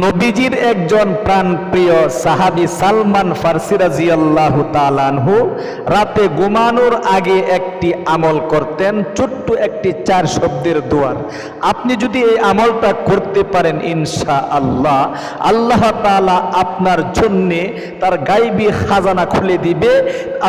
নবীজির একজন প্রাণপ্রিয় সাহাবী সালমান ফার্সি রাজিয়াল্লাহু তাআলাহু রাতে ঘুমানোর আগে একটি আমল করতেন, ছোট্ট একটি চার শব্দের দোয়ার। আপনি যদি এই আমলটা করতে পারেন ইনশা আল্লাহ আল্লাহ তাআলা আপনার জন্যে তার গাইবী খাজানা খুলে দিবে,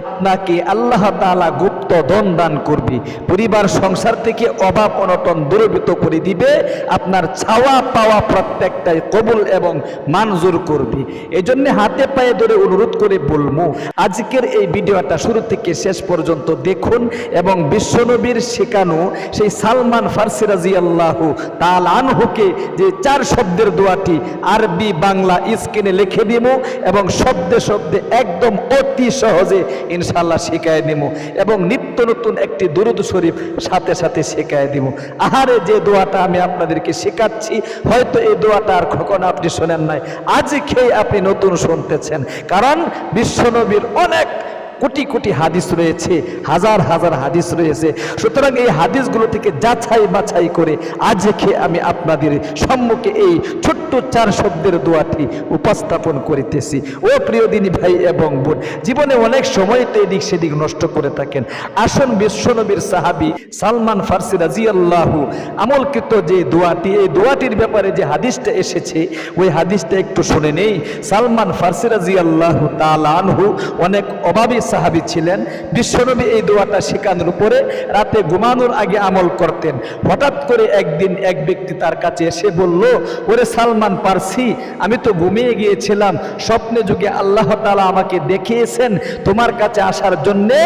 আপনাকে আল্লাহ তাআলা গুপ্ত ধন দান করবে, পরিবার সংসার থেকে অভাব অনটন দূরীভূত করে দিবে, আপনার ছাওয়া পাওয়া প্রত্যেকটাই কবুল এবং মঞ্জুর করবে। এই জন্য হাতে পায়ে ধরে অনুরোধ করে বলব আজকের এই ভিডিওটা শুরু থেকে শেষ পর্যন্ত দেখুন এবং বিশ্বনবীর শেখানো সেই সালমান ফার্সি রাজি আল্লাহ তাল আনহুকে যে চার শব্দের দোয়াটি আরবি বাংলা স্ক্রিনে লিখে দিব এবং শব্দে শব্দে একদম অতি সহজে ইনশাল্লাহ শেখায় দিব এবং নিত্য নতুন একটি দুরুদ শরীফ সাথে সাথে শেখায় দিব আহারে যে দোয়াটা আমি আপনাদেরকে শেখাচ্ছি, হয়তো এই দোয়াটা আর কখনো আপনি শোনেন নাই। আজ খেয়ে আপনি নতুন শুনতেছেন। কারণ বিশ্বনবীর অনেক কোটি কোটি হাদিস রয়েছে, হাজার হাজার হাদিস রয়েছে। সুতরাং এই হাদিসগুলো থেকে যাচাই বাছাই করে আজকে আমি আপনাদের সম্মুখে এই ছোট্ট চার শব্দের দোয়াটি উপস্থাপন করিতেছি। ও প্রিয় দিনী ভাই এবং বোন, জীবনে অনেক সময় তো এদিক সেদিক নষ্ট করে থাকেন। আসন বিশ্বনবীর সাহাবি সালমান ফার্সি রাজি আল্লাহু আমলকৃত যে দোয়াটি, এই দোয়াটির ব্যাপারে যে হাদিসটা এসেছে, ওই হাদিসটা একটু শুনে নেই। সালমান ফার্সি রাজি আল্লাহু তালানহু অনেক অভাবী সাহাবি ছিলেন। বিশ্বনবী এই দোয়াটা শেখানোর উপরে রাতে ঘুমানোর আগে আমল করতেন। হঠাৎ করে একদিন এক ব্যক্তি তার কাছে এসে বলল, ওরে সালমান পারসি, আমি তো ঘুমিয়ে গিয়েছিলাম। স্বপ্নে যুগে আল্লাহ তালা আমাকে দেখিয়েছেন তোমার কাছে আসার জন্যে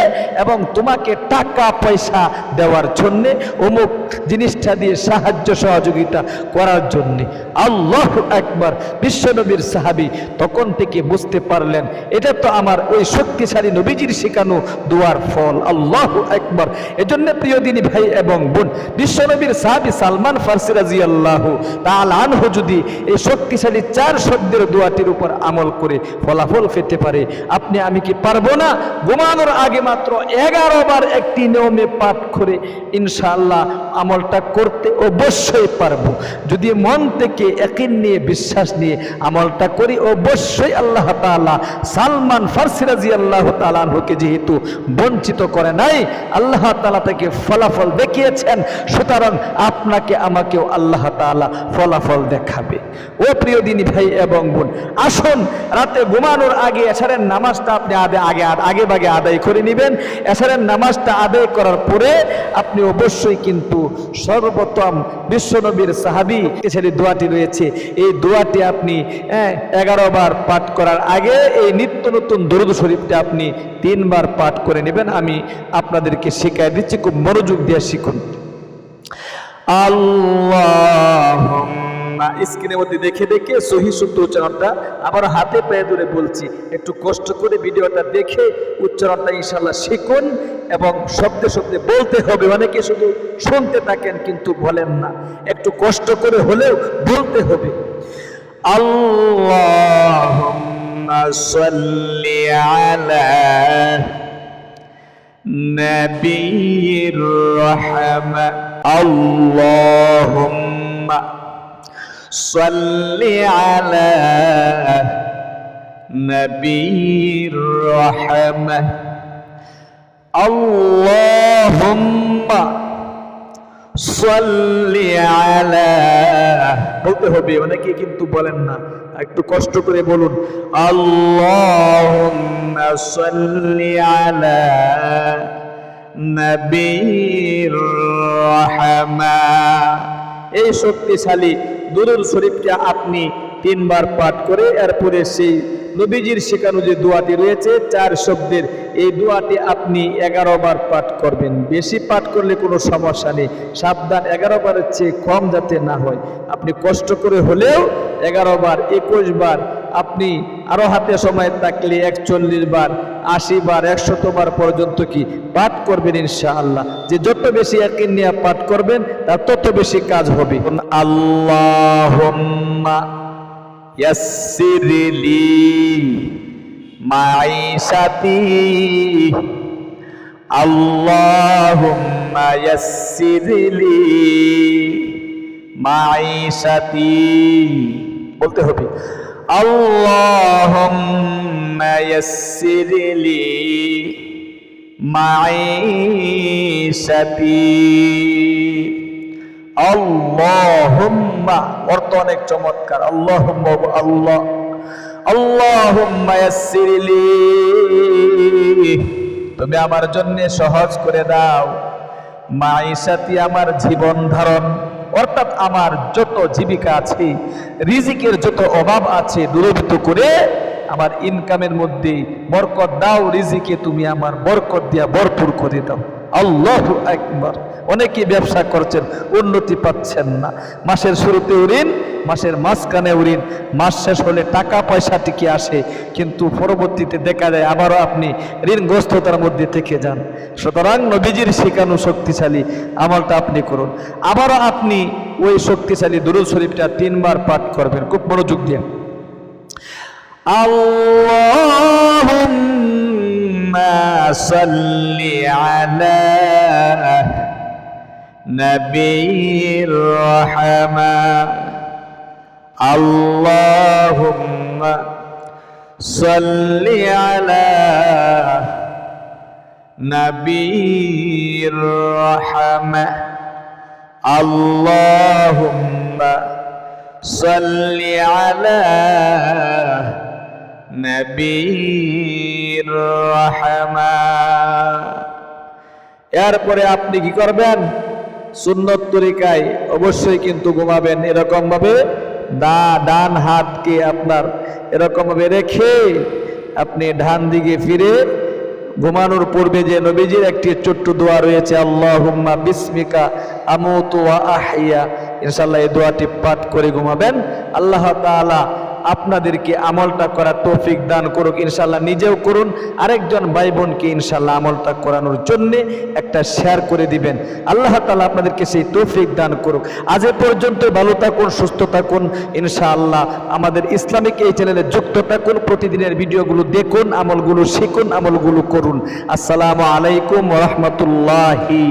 এবং তোমাকে টাকা পয়সা দেওয়ার জন্যে, অমুক জিনিসটা দিয়ে সাহায্য সহযোগিতা করার জন্যে। আল্লাহ একবার বিশ্বনবীর সাহাবি তখন থেকে বুঝতে পারলেন, এটা তো আমার ওই শক্তিশালী নবীজির শেখানো দোয়ার ফল। আল্লাহ একবার এজন্য প্রিয় দিনী ভাই এবং বোন, বিশ্বনবীর সাহাবি সালমান ফার্সি রাজি আল্লাহ তাল আনহু যদি এই শক্তিশালী চার শব্দের দোয়াটির উপর আমল করে ফলাফল পেতে পারে, আপনি আমি কি পারব না? ঘুমানোর আগে মাত্র এগারো বার একটি নিয়মে পাঠ করে ইনশাআল্লাহ আমলটা করতে অবশ্যই পারব। যদি মন থেকে একিন নিয়ে বিশ্বাস নিয়ে আমলটা করি, অবশ্যই আল্লাহ তাআলা সালমান ফার্সি রাজি আল্লাহ তালানহুকে যেহেতু বঞ্চিত করে নাই আল্লাহ তালা তাকে ফলাফল দেখিয়েছেন। সুতরাং আপনাকে আমাকেও আল্লাহ তাআলা ফলাফল দেখাবে। ও প্রিয় দিনী ভাই এবং বোন আসুন রাতে ঘুমানোর আগে এসারের নামাজটা আপনি আদে আগে আগে বাগে আদায় করে নেবেন। এসারের নামাজটা আদায় করার পরে আপনি অবশ্যই কিন্তু সর্বপ্রথম বিশ্বনবীর সাহাবি ছেলে দোয়াটি রয়েছে। এই দোয়াটি আপনি হ্যাঁ, এগারো বার পাঠ করার আগে এই নিত্য নতুন দরুদ শরীফটা আপনি তিনবার পাঠ করে নেবেন, আমি আপনাদেরকে শেখায় দিচ্ছি, খুব মনোযোগ দিয়ে শিখুন। আল্লাহ স্ক্রিনের মধ্যে দেখে দেখে শুদ্ধ উচ্চারণটা হাতে ধরে বলছি। একটু কষ্ট করে ভিডিওটা দেখে উচ্চারণটা ইনশাল্লাহ শিখুন এবং শব্দে শব্দে বলতে হবে। অনেকে শুধু শুনতে থাকেন কিন্তু বলেন না। একটু কষ্ট করে হলেও বলতে হবে। আল্লাহুম্মা সাল্লি আলা নবিয়ির রহমা আল্লাহুম্মা সাল্লি আলা নবিয়ির রহমা আল্লাহুম্মা সাল্লি আলা বলতে হবে, অনেকে কিন্তু বলেন না। একটু কষ্ট করে বলুন, আল্লাহুম্মা এই শক্তিশালী দুরুল শরীফকে আপনি তিনবার পাঠ করে, এরপরে সেই নবীজির শেখানো যে দোয়াটি রয়েছে, চার শব্দের, এই দোয়াটি আপনি এগারো বার পাঠ করবেন। বেশি পাঠ করলে কোনো সমস্যা নেই। সাবধান এগারো বারের চেয়ে কম যাতে না হয়। আপনি কষ্ট করে হলেও এগারো বার একুশ বার আপনি আরও হাতে সময় থাকলে একচল্লিশ বার আশি বার একশত বার পর্যন্ত কি পাঠ করবেন ইনশাআল্লাহ। যে যত বেশি একিন নিয়ে পাঠ করবেন, তার তত বেশি কাজ হবে। আল্লাহ ইয়াসসিরলি মাইশাতি আল্লাহুম্মা ইয়াসসিরলি মাইশাতি বলতে হবে আল্লাহুম্মা ইয়াসসিরলি মাইশাতি আল্লাহুম্মা। অর্থ অনেক চমৎকার। আল্লাহুম্মা আল্লাহ। আল্লাহুম্মা ইয়াসসিরলি। তুমি আমার জন্য সহজ করে দাও। মাইশাতি আমার জীবন ধারণ। অর্থাৎ আমার যত জীবিকা আছে, রিজিকের যত অভাব আছে, দূরীভূত করে আমার ইনকামের মধ্যে বরকত দাও, রিজিকে তুমি আমার বরকত দিয়া ভরপুর করে দাও। আল্লাহ একবার অনেকে ব্যবসা করছেন উন্নতি পাচ্ছেন না মাসের শুরুতে ঋণ মাসের মাঝখানে ঋণ মাস শেষ হলে টাকা পয়সা টিকে আসে কিন্তু পরবর্তীতে দেখা যায় আবারও আপনি ঋণগ্রস্ততার মধ্যে থেকে যান সুতরাং নবীজির শেখানো শক্তিশালী আমলটা আপনি করুন আবারও আপনি ওই শক্তিশালী দুরুল শরীফটা তিনবার পাঠ করবেন খুব মনোযোগ দিয়ে اللهم صل على نبي الرحمة اللهم صل على نبي الرحمة اللهم صل على নবীর রহমা এরপরে আপনি কি করবেন সুন্নত তরিকায় অবশ্যই কিন্তু ঘুমাবেন। এরকম ভাবে দা, ডান হাতকে আপনার এরকম ভাবে রেখে আপনি ডান দিকে ফিরে ঘুমানোর পূর্বে যে নবীজির একটি ছোট্ট দোয়া রয়েছে, আল্লাহুম্মা বিসমিকা আমুতু ওয়া আহইয়া। ইনশাআল্লাহ এই দোয়াটি পাঠ করে ঘুমাবেন। আল্লাহ তাআলা আপনাদেরকে আমলটা করার তৌফিক দান করুক ইনশাল্লাহ নিজেও করুন। আরেকজন ভাই বোনকে ইনশাল্লাহ আমলটা করানোর জন্য একটা শেয়ার করে দিবেন। আল্লাহ তালা আপনাদেরকে সেই তৌফিক দান করুক। আজ এ পর্যন্ত ভালো থাকুন, সুস্থ থাকুন, ইনশাআল্লাহ আমাদের ইসলামিক এই চ্যানেলে যুক্ত থাকুন, প্রতিদিনের ভিডিওগুলো দেখুন, আমলগুলো শিখুন, আমলগুলো করুন। আসসালামু আলাইকুম রহমতুল্লাহি